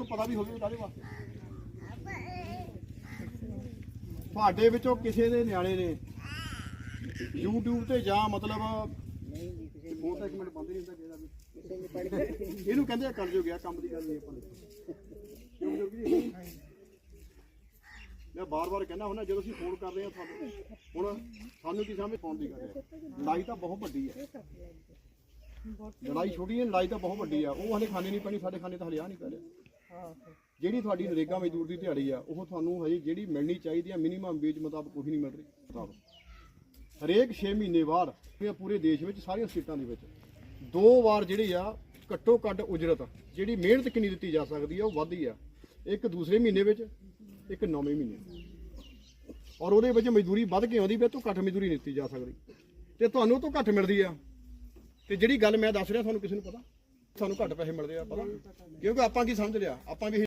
ਉਹਨੂੰ ਪਤਾ ਵੀ ਹੋਵੇ ਕਾਹਦੇ ਵਾਸਤੇ। ਤੁਹਾਡੇ ਵਿੱਚੋਂ ਕਿਸੇ ਦੇ ਨਿਆਣੇ ਨੇ YouTube ਤੇ ਜਾਂ ਮਤਲਬ ਫੋਨ ਤਾਂ ਇੱਕ ਮਿੰਟ ਬੰਦ ਨਹੀਂ ਹੁੰਦਾ ਕਿਸੇ ਵੀ। ਇਹਨੂੰ ਕਹਿੰਦੇ ਆ ਕਰ ਜੋ ਗਿਆ ਕੰਮ ਦੀ ਗੱਲ ਨਹੀਂ ਆਪਾਂ ਕਿਉਂ? ਜੋ ਜੀ ਮੈਂ ਬਾਰ-ਬਾਰ ਕਹਿੰਦਾ ਹੁੰਦਾ, ਜਦੋਂ ਅਸੀਂ ਫੋਨ ਕਰ ਰਹੇ ਹਾਂ ਤੁਹਾਨੂੰ, ਹੁਣ ਸਾਨੂੰ ਕੀ ਸਮਝ ਫੋਨ ਦੀ ਗੱਲ ਹੈ। ਲੜਾਈ ਤਾਂ ਬਹੁਤ ਵੱਡੀ ਹੈ। ਲੜਾਈ ਛੋਟੀ ਹੈ, ਲੜਾਈ ਤਾਂ ਬਹੁਤ ਵੱਡੀ ਆ ਉਹ ਹਲੇ ਖਾਣੇ ਨਹੀਂ ਪੈਣੀ ਸਾਡੇ ਖਾਣੇ ਤਾਂ ਹਲੇ ਆ ਨਹੀਂ ਪੈ ਰਿਹਾ ਜਿਹੜੀ ਤੁਹਾਡੀ ਨਰੇਗਾ ਮਜ਼ਦੂਰ ਦੀ ਦਿਹਾੜੀ ਆ, ਉਹ ਤੁਹਾਨੂੰ ਹਜੇ ਜਿਹੜੀ ਮਿਲਣੀ ਚਾਹੀਦੀ ਆ ਮਿਨੀਮਮ ਵੇਜ ਮੁਤਾਬਕ ਉਹੀ ਨਹੀਂ ਮਿਲ ਰਹੀ। ਮੁਤਾਬਕ ਹਰੇਕ 6 ਮਹੀਨੇ ਬਾਅਦ ਇਹ ਪੂਰੇ ਦੇਸ਼ ਵਿੱਚ ਸਾਰੀਆਂ ਸਟੇਟਾਂ ਦੇ ਵਿੱਚ। ਦੋ ਵਾਰ ਜਿਹੜੀ ਆ, ਘੱਟੋ ਘੱਟ ਉਜਰਤ, ਜਿਹੜੀ ਮਿਹਨਤ ਕਿੰਨੀ ਦਿੱਤੀ ਜਾ ਸਕਦੀ ਆ, ਉਹ ਵੱਧਦੀ ਆ। ਇੱਕ ਦੂਸਰੇ ਮਹੀਨੇ ਵਿੱਚ, ਇੱਕ ਨੌਵੇਂ ਮਹੀਨੇ ਔਰ ਉਹਦੇ ਵਿੱਚ ਮਜ਼ਦੂਰੀ ਵੱਧ ਕੇ ਆਉਂਦੀ ਵੀ ਇਹ ਤੋਂ ਘੱਟ ਮਜ਼ਦੂਰੀ ਨਹੀਂ ਦਿੱਤੀ ਜਾ ਸਕਦੀ। ਤੇ ਤੁਹਾਨੂੰ ਤੋਂ ਘੱਟ ਮਿਲਦੀ ਆ। ਤੇ ਜਿਹੜੀ ਗੱਲ ਮੈਂ ਦੱਸ ਰਿਹਾ, ਤੁਹਾਨੂੰ ਕਿਸੇ ਨੂੰ ਪਤਾ? ਸਾਨੂੰ ਘੱਟ ਪੈਸੇ ਮਿਲਦੇ ਆ ਪਤਾ ਕਿਉਂਕਿ ਆਪਾਂ ਕੀ ਸਮਝ ਲਿਆ? ਆਪਾਂ ਵੀ